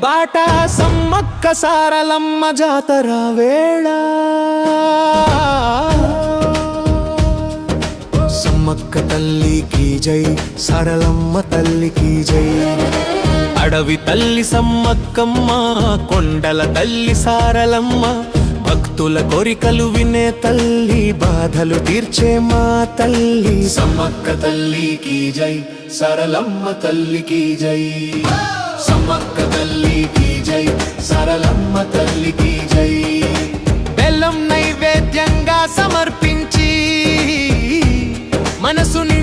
బాట సమ్మక్క సారలమ్మ జాతర వేళ. సమ్మక్క తల్లికి జై సరళమ్మ తల్లికి జై. అడవి తల్లి సమ్మక్కమ్మ కొండల తల్లి సారలమ్మ భక్తుల కోరికలు వినే తల్లి బాధలు తీర్చే మా తల్లి. సమ్మక్క తల్లికి జై సరళమ్మ తల్లికి జై. సమ్మక్క తల్లికి జై సరళమ్మ తల్లికి జై. బెల్లం నైవేద్యంగా సమర్పించి మనసుని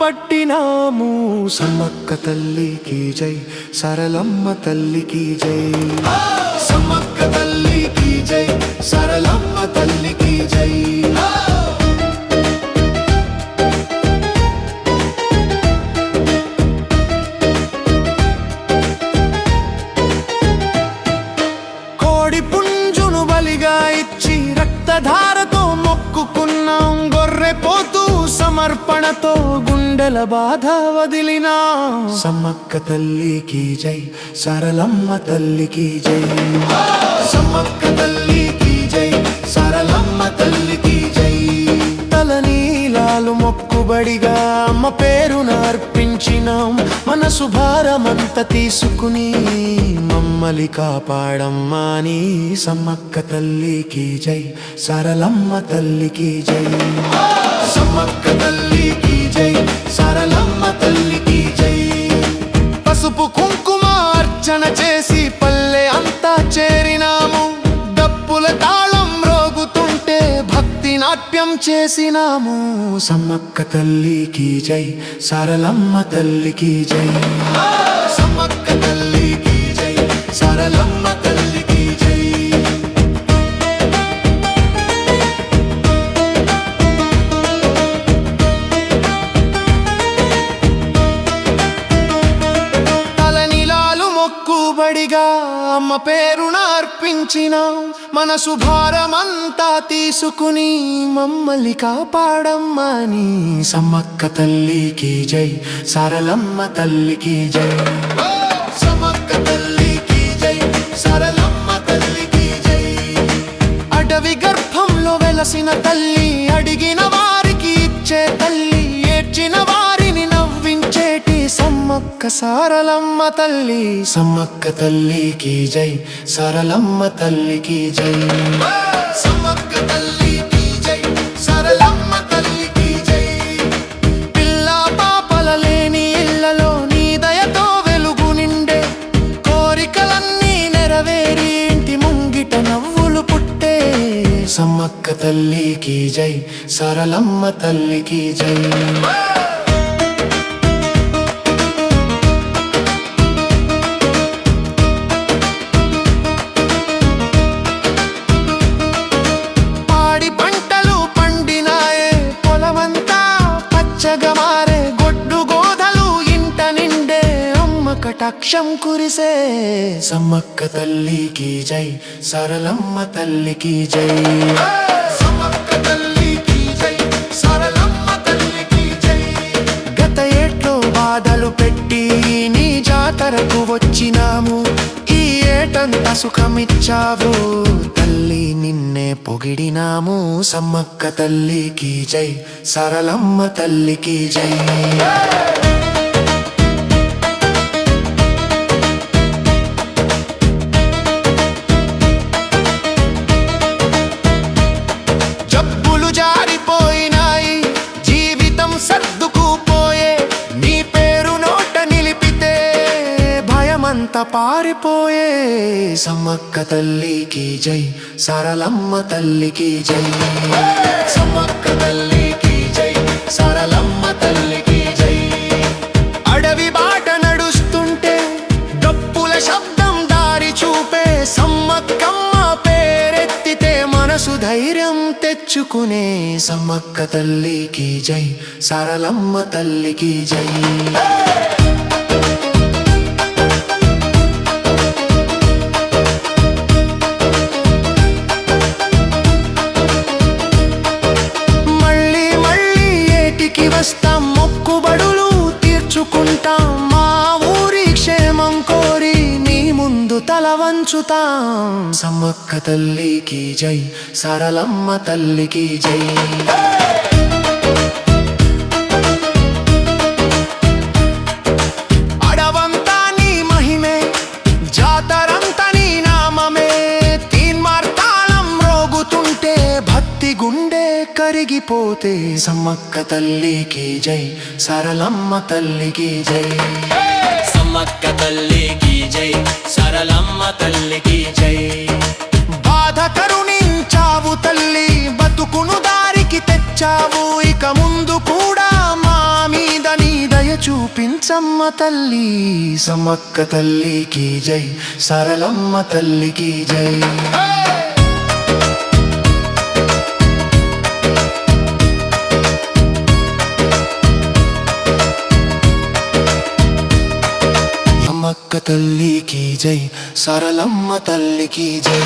పట్టినాము. సమ్మక్క తల్లికి జై సరళమ్మ తల్లికి జై. సమ్మక్క తల్లికి జై సరళమ్మ తల్లికి జై. కోడి పుంజును బలిగా ఇచ్చి రక్తధారతో మొక్కుకున్నాం. గొర్రె పోతూ సమర్పణతో గుండెల బాధ వదిలినా. సమ్మక్క తల్లికి జై సరళమ్మ తల్లికి జై. సమ్మక్క తల్లికి జై సరళమ్మ తల్లికి జై. తలనీలాలు మొక్కుబడిగా అమ్మ పేరున అర్పించినాం. మనసు భారమంత తీసుకుని మమ్మలి కాపాడమ్మా నీ సమ్మక్క తల్లికి జై సరళమ్మ తల్లికి జై. సమ్మక్క భక్తి నాట్యం చేసినాము. సమ్మక్క తల్లికి జై సరళమ్మ తల్లికి జై. సమ్మక్క తల్లికి జై సరళమ్మ అమ్మ పేరున అర్పించినాం మనసు భారమంతా తీసుకుని మమ్మల్ని కాపాడమ్మని సమ్మక్క తల్లికి జై సరళమ్మ తల్లికి జై. సమ్మక్క తల్లికి జై సరళమ్మ తల్లికి జై. అడవి గర్భంలో వెలసిన తల్లి అడిగిన వారికి ఇచ్చే తల్లి ఏడ్చిన వారి సమ్మక్క సారలమ్మ తల్లి. సమ్మక్క తల్లికి జై సరళమ్మ తల్లికి జై. సమ్మక్క తల్లికి జై సరళమ్మ తల్లికి జై. పిల్ల పాపల లేని ఇళ్ళలో నీ దయతో వెలుగు నిండే కోరికలన్నీ నెరవేరి ఇంటి ముంగిట నవ్వులు పుట్టే. సమ్మక్క తల్లికి జై సరళమ్మ తల్లికి జై. కటాక్షం కురిసే సమ్మక్క తల్లికి జై సరళమ్మ తల్లికి జై. సమ్మక్క తల్లికి జై సరళమ్మ తల్లికి జై. గత ఏట్లో బాధలు పెట్టి నీ జాతరకు వచ్చినాము ఈ ఏటంతా సుఖమిచ్చావు. తల్లి నిన్నే పొగిడినాము సమ్మక్క తల్లికి జై సరళమ్మ తల్లికి జై. భయమంతా పారిపోయే సమ్మక్క తల్లికి జై సరళమ్మ తల్లికి జై. సమ్మక్క తల్లికి జై సరళమ్మ తల్లికి జై. అడవి బాట నడుస్తుంటే డప్పుల శబ్దం దారి చూపే సమ్మక్కమ్మ పేరెత్తితే మనసు ధైర్యం తెచ్చుకునే సమ్మక్క తల్లికి జై సరళమ్మ తల్లికి జై. తల వంచుతాం సమ్మక్క తల్లికి జై సరళమ్మ తల్లికి జై. మహిమే నామమే. రోగుతుంటే గుండె కరిగిపోతే సమ్మక్క తల్లికి జై సరళమ్మ తల్లికి జై. సమ్మక్క తల్లికి జై. చూపించమ్మ తల్లి సమ్మక్క తల్లికి జై సరళమ్మ తల్లికి జై. సమ్మక్క తల్లికి జై సరళమ్మ తల్లికి జై.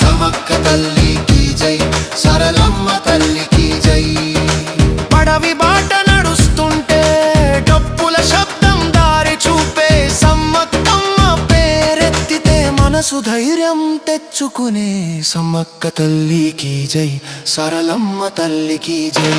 సమ్మక్క తల్లికి జై సరళమ్మ తల్లికి జై. పడవి మనసు ధైర్యం తెచ్చుకునే సమ్మక్క తల్లికి జై సరళమ్మ తల్లికి జై.